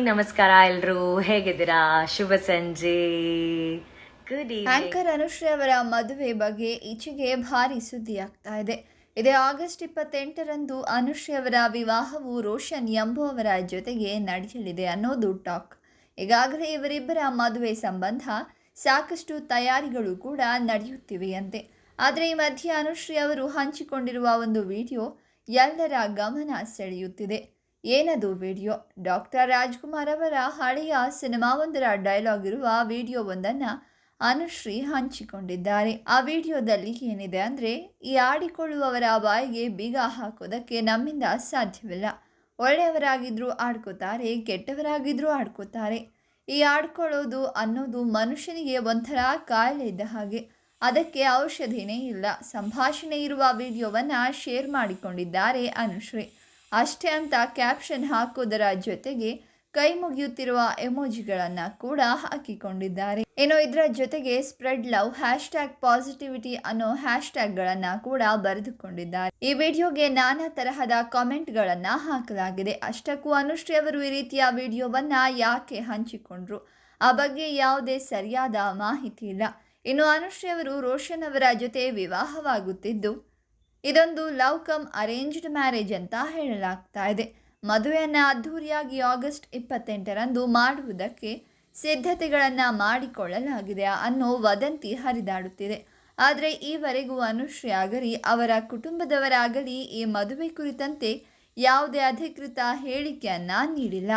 ನಮಸ್ಕಾರ ಎಲ್ರು. ಹೇಗಿದ್ದೀರಾ? ಶುಭ ಸಂಜೆ. ಗುಡ್ ಆಂಕರ್ ಅನುಶ್ರೀ ಅವರ ಮದುವೆ ಬಗ್ಗೆ ಈಚೆಗೆ ಭಾರಿ ಸುದ್ದಿ ಆಗ್ತಾ ಇದೆ. ಇದೇ ಆಗಸ್ಟ್ ಇಪ್ಪತ್ತೆಂಟರಂದು ಅನುಶ್ರೀ ಅವರ ವಿವಾಹವು ರೋಷನ್ ಎಂಬುವವರ ಜೊತೆಗೆ ನಡೆಯಲಿದೆ ಅನ್ನೋದು ಟಾಕ್. ಈಗಾಗಲೇ ಇವರಿಬ್ಬರ ಮದುವೆ ಸಂಬಂಧ ಸಾಕಷ್ಟು ತಯಾರಿಗಳು ಕೂಡ ನಡೆಯುತ್ತಿವೆಯಂತೆ. ಆದರೆ ಈ ಮಧ್ಯೆ ಅನುಶ್ರೀ ಅವರು ಹಂಚಿಕೊಂಡಿರುವ ಒಂದು ವಿಡಿಯೋ ಎಲ್ಲರ ಗಮನ ಸೆಳೆಯುತ್ತಿದೆ. ಏನದು ವಿಡಿಯೋ? ಡಾಕ್ಟರ್ ರಾಜ್ಕುಮಾರ್ ಅವರ ಹಳೆಯ ಸಿನಿಮಾವೊಂದರ ಡೈಲಾಗ್ ಇರುವ ವಿಡಿಯೋವೊಂದನ್ನು ಅನುಶ್ರೀ ಹಂಚಿಕೊಂಡಿದ್ದಾರೆ. ಆ ವಿಡಿಯೋದಲ್ಲಿ ಏನಿದೆ ಅಂದರೆ, ಈ ಆಡಿಕೊಳ್ಳುವವರ ಬಾಯಿಗೆ ಬೀಗ ಹಾಕೋದಕ್ಕೆ ನಮ್ಮಿಂದ ಸಾಧ್ಯವಿಲ್ಲ. ಒಳ್ಳೆಯವರಾಗಿದ್ದರೂ ಆಡ್ಕೋತಾರೆ ಕೆಟ್ಟವರಾಗಿದ್ದರೂ ಆಡ್ಕೋತಾರೆ. ಈ ಆಡ್ಕೊಳ್ಳೋದು ಅನ್ನೋದು ಮನುಷ್ಯನಿಗೆ ಒಂಥರ ಕಾಯಿಲೆ ಇದ್ದ ಹಾಗೆ. ಅದಕ್ಕೆ ಔಷಧಿನೇ ಇಲ್ಲ. ಸಂಭಾಷಣೆ ಇರುವ ವಿಡಿಯೋವನ್ನು ಶೇರ್ ಮಾಡಿಕೊಂಡಿದ್ದಾರೆ ಅನುಶ್ರೀ. ಅಷ್ಟೇ ಅಂತ ಕ್ಯಾಪ್ಷನ್ ಹಾಕೋದರ ಜೊತೆಗೆ ಕೈ ಮುಗಿಯುತ್ತಿರುವ ಎಮೋಜಿಗಳನ್ನು ಕೂಡ ಹಾಕಿಕೊಂಡಿದ್ದಾರೆ. ಏನೋ ಇದರ ಜೊತೆಗೆ spread love hash tag positivity ಅನ್ನೋ ಹ್ಯಾಶ್ ಟ್ಯಾಗ್ಗಳನ್ನು ಕೂಡ ಬರೆದುಕೊಂಡಿದ್ದಾರೆ. ಈ ವಿಡಿಯೋಗೆ ನಾನಾ ತರಹದ ಕಾಮೆಂಟ್ಗಳನ್ನು ಹಾಕಲಾಗಿದೆ. ಅಷ್ಟಕ್ಕೂ ಅನುಶ್ರೀ ಅವರು ಈ ರೀತಿಯ ವಿಡಿಯೋವನ್ನ ಯಾಕೆ ಹಂಚಿಕೊಂಡ್ರು? ಆ ಬಗ್ಗೆ ಯಾವುದೇ ಸರಿಯಾದ ಮಾಹಿತಿ ಇಲ್ಲ. ಇನ್ನು ಅನುಶ್ರೀ ಅವರು ರೋಷನ್ ಅವರ ಜೊತೆ ವಿವಾಹವಾಗುತ್ತಿದ್ದು ಇದೊಂದು ಲವ್ ಕಮ್ ಅರೇಂಜ್ಡ್ ಮ್ಯಾರೇಜ್ ಅಂತ ಹೇಳಲಾಗ್ತಾ ಇದೆ. ಮದುವೆಯನ್ನು ಅದ್ಧೂರಿಯಾಗಿ ಆಗಸ್ಟ್ ಇಪ್ಪತ್ತೆಂಟರಂದು ಮಾಡುವುದಕ್ಕೆ ಸಿದ್ಧತೆಗಳನ್ನು ಮಾಡಿಕೊಳ್ಳಲಾಗಿದೆ ಅನ್ನೋ ವದಂತಿ ಹರಿದಾಡುತ್ತಿದೆ. ಆದರೆ ಈವರೆಗೂ ಅನುಶ್ರೀ ಆಗಲಿ ಅವರ ಕುಟುಂಬದವರಾಗಲಿ ಈ ಮದುವೆ ಕುರಿತಂತೆ ಯಾವುದೇ ಅಧಿಕೃತ ಹೇಳಿಕೆಯನ್ನ ನೀಡಿಲ್ಲ.